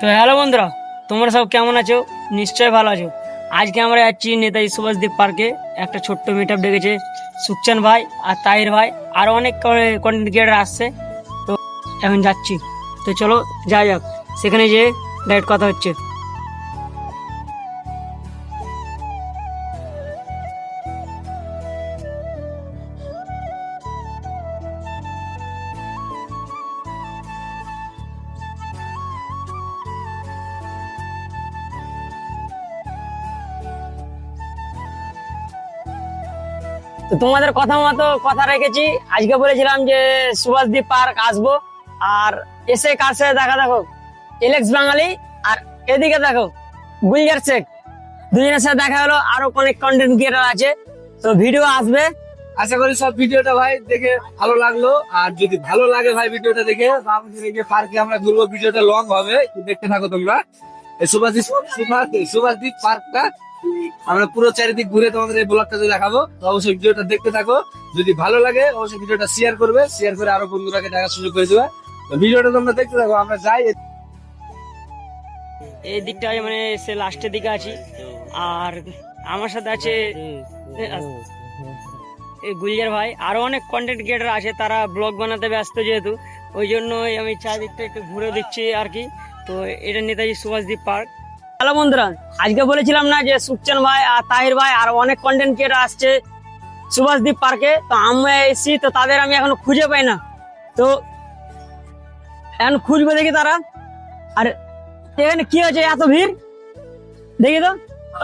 তো হ্যালো বন্ধুরা, তোমরা সব কেমন আছো? নিশ্চয়ই ভালো আছো। আজকে আমরা যাচ্ছি নেতাজি সুভাষদ্বীপ পার্কে। একটা ছোট্ট মিট আপ ডেকেছে সুকচান ভাই আর তাহির ভাই। আরও অনেক কন্টেন্ট ক্রিয়েটার আসছে। তো এখন যাচ্ছি। তো চলো, যাই যাক সেখানে যেয়ে ডাইরেক্ট কথা হচ্ছে। তো তোমাদের কথা মতো কথা রেখেছি। আজকে বলেছিলাম যে সুভাষদ্বীপ পার্ক আসব। আর এসে কার সাথে দেখা দেখো? এলেক্স বাঙালি আর এদিকে দেখো, গুলজার শেখ। দুজনের সাথে দেখা হলো, আরও অনেক কন্টেন্ট ক্রিয়েটার আছে। তো ভিডিও আসবে। আশা করি সব ভিডিওটা ভাই দেখে ভালো লাগল। আর যদি ভালো লাগে ভাই ভিডিওটা দেখে পার্কে আমরা ঘুরবো, ভিডিওটা লং হবে। দেখতে থাকো তোমরা। সুভাষদ্বীপ সুভাষদ্বীপ পার্কটা আমরা পুরো চারিদিক ঘুরে তোমাদের এই ব্লগটাতে দেখাবো, তো অবশ্যই ভিডিওটা দেখতে থাকো। যদি ভালো লাগে, অবশ্যই ভিডিওটা শেয়ার করবে শেয়ার করে আরও বন্ধুরাকে দেখার সুযোগ করে দেবে। তো ভিডিওটা তোমরা দেখতে থাকো, আমরা যাই। এই দিকটায় মানে সে লাস্টের দিকে আছি। আর আমার সাথে আছে, এই গুলজার ভাই। আরও অনেক কন্টেন্ট ক্রিয়েটার আছে, তারা ব্লগ বানাতে ব্যস্ত যেহেতু। ওই জন্যই আমি চারিদিকটা একটু ঘুরে দিচ্ছি আর কি। তো এটা নেতাজি সুভাষদ্বীপ পার্ক। হ্যালো বন্ধুরা আজকে বলেছিলাম না যে সুকচান ভাই আর তাহির ভাই আর অনেক কন্টেন্ট ক্রিয়েটার আসছে সুভাষদ্বীপ পার্কে তো আমরা এসেছি তো তাদের আমি এখনও খুঁজে পাই না। তো এখন খুঁজবো দেখি তারা। আর এখানে কি হয়েছে? এত ভিড়? দেখি তো।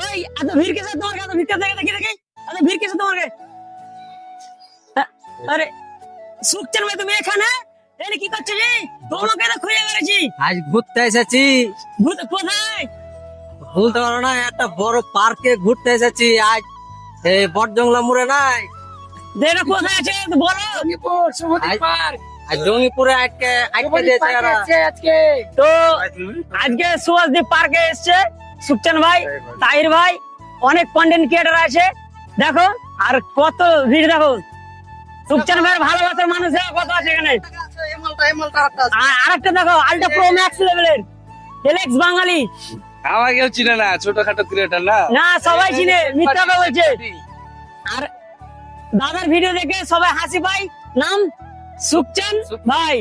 ওই এত ভিড় কেসে তোমার এত ভিড় কেসে দেখি দেখি। এত ভিড় কেসে তোমার আরে সুকচান ভাই তুমি এখানে? এখানে কি করছ জি তোমাকে তো খুঁজে বেড়েছি আজ ঘুরতে এসেছি। ভূত কোথায়? বলতে পারো না একটা বড় পার্কে ঘুরতে এসেছি। আজ এই বটজংলা মুড়ে নাই। কোথায় আছে আজ জঙ্গিপুরে দিয়েছে। তো আজকে পার্কে এসছে ভাই তাহির ভাই অনেক কন্টেন্ট ক্রিয়েটার আছে। দেখো আর কত ভিড় দেখো। সুকচান ভাইয়ের ভালোবাসার মানুষের কত আছে এখানে। আর একটা দেখো আলট্রা প্রো ম্যাক্স লেভেলের এলেক্স বাঙালি। আমার কেউ চিনে না ছোটখাটো ক্রিয়েটার না। না সবাই চিনে মিথ্যা বলছে। আর দাদার ভিডিও দেখে সবাই হাসি পায়। নাম সুখচান ভাই।